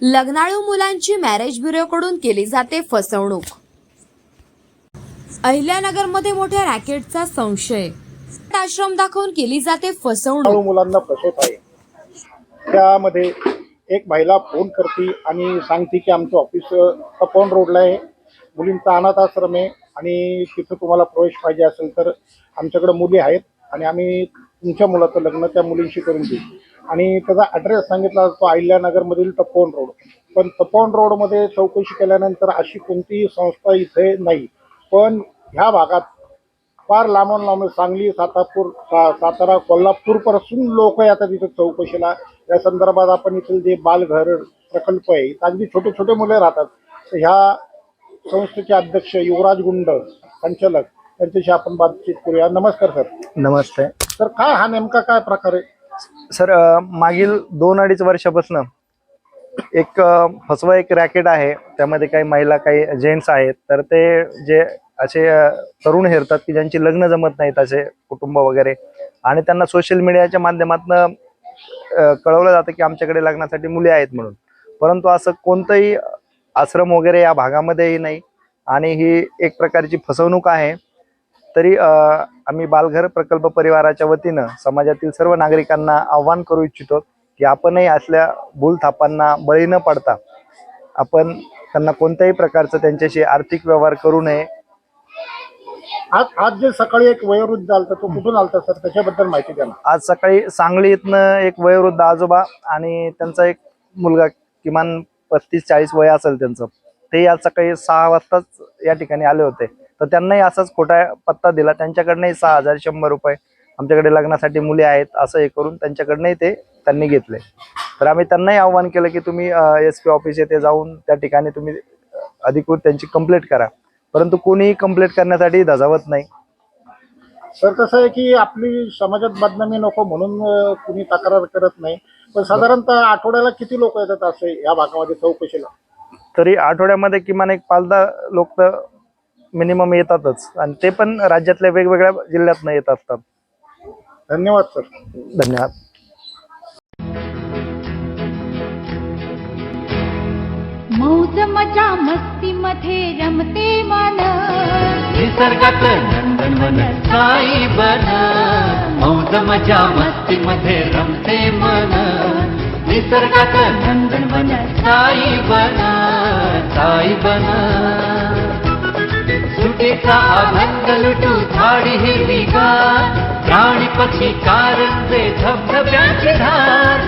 लग्नाळू मुलांची मॅरेज ब्युरोकडून केली जाते फसवणूक. अहिल्यानगरमध्ये मोठ्या रॅकेटचा संशय. आश्रम दाखवून केली जाते फसवणूक. मुलांना फसवत आहे. त्यामध्ये एक महिला फोन करते आणि सांगते की आमचं ऑफिस तपोन रोडला आहे. मुलींचा अनाथ आश्रम आहे आणि तिथं तुम्हाला प्रवेश पाहिजे असेल तर आमच्याकडे मुली आहेत आणि आम्ही तुमच्या मुलाचं लग्न त्या मुलींशी करून देऊ. आणि त्याचा ॲड्रेस सांगितला तो अहिल्यानगरमधील तपोवन रोड पण तपोवन रोडमध्ये चौकशी केल्यानंतर अशी कोणतीही संस्था इथे नाही. पण ह्या भागात फार लांबून लांबून सांगली सातापूर सा सातारा कोल्हापूरपासून लोक येतात इथं चौकशीला. या संदर्भात आपण इथले जे बालघर प्रकल्प आहे अगदी छोटे छोटे मुले राहतात. तर ह्या संस्थेचे अध्यक्ष युवराज गुंड संचालक त्यांच्याशी आपण बातचीत करूया. नमस्कार सर. नमस्ते. तर काय हा नेमका काय प्रकार आहे? सर मागील दोन अडीच वर्षापासून एक फसवा एक रॅकेट आहे. त्यामध्ये काही महिला काही जेंट्स आहेत. तर ते जे असे तरुण हेरतात की ज्यांची लग्न जमत नाहीत असे कुटुंब वगैरे आणि त्यांना सोशल मीडियाच्या माध्यमातून कळवलं जातं की आमच्याकडे लग्नासाठी मुली आहेत म्हणून. परंतु असं कोणतंही आश्रम वगैरे या भागामध्येही नाही आणि ही एक प्रकारची फसवणूक आहे. तरी आम्ही बालघर प्रकल्प परिवाराच्या वतीनं समाजातील सर्व नागरिकांना आव्हान करू इच्छितो की आपणही असल्या भूलथापांना बळी न पडता आपण त्यांना कोणत्याही प्रकारचं त्यांच्याशी आर्थिक व्यवहार करू नये. आज आज जे सकाळी एक वयोवृद्ध आलता तो कुठून आलता सर? त्याच्याबद्दल माहिती द्या ना. आज सकाळी सांगली इथनं एक वयोवृद्ध आजोबा आणि त्यांचा एक मुलगा किमान पस्तीस चाळीस वय असेल त्यांचं. ते आज सकाळी सहा वाजताच या ठिकाणी आले होते. तर त्यांनाही असाच खोटा पत्ता दिला. त्यांच्याकडनंही सहा हजार शंभर रुपये आमच्याकडे लग्नासाठी मुली आहेत असं हे करून त्यांच्याकडनंही ते त्यांनी घेतले. तर आम्ही त्यांनाही आव्हान केलं की तुम्ही एस पी ऑफिस येथे जाऊन त्या ठिकाणी तुम्ही अधिकृत त्यांची कंप्लेंट करा. परंतु कोणीही कंप्लेंट करण्यासाठी धजावत नाही. सर कसं आहे की आपली समाजात बदनामी नको म्हणून कुणी तक्रार करत नाही. पण साधारणतः आठवड्याला किती लोक येतात असे या भागामध्ये चौकशीला? तरी आठवड्यामध्ये किमान एक पाच दहा लोक तर मिनिमम येतातच. आणि ते पण राज्यातल्या वेगवेगळ्या जिल्ह्यातनं येत असतात. धन्यवाद सर. धन्यवाद. मौज मजा मस्ती मध्ये रमते मन. निसर्गात नंदनवन साई बन. मौज मजा मस्ती मध्ये रमते मन. निसर्गात नंदनवन साई बन. साई बन. सुटेचा आनंद लुटू झाडी हिरवीगार प्राणी पक्षी कारंजे धबधब्यांची धार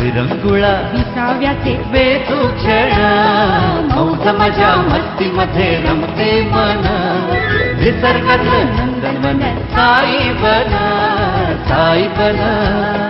विरंगुळा विसाव्याचे वेचू क्षण मौज मजा मस्तीमध्ये रमते मन निसर्गातलं नंदनवन साई बना साई बना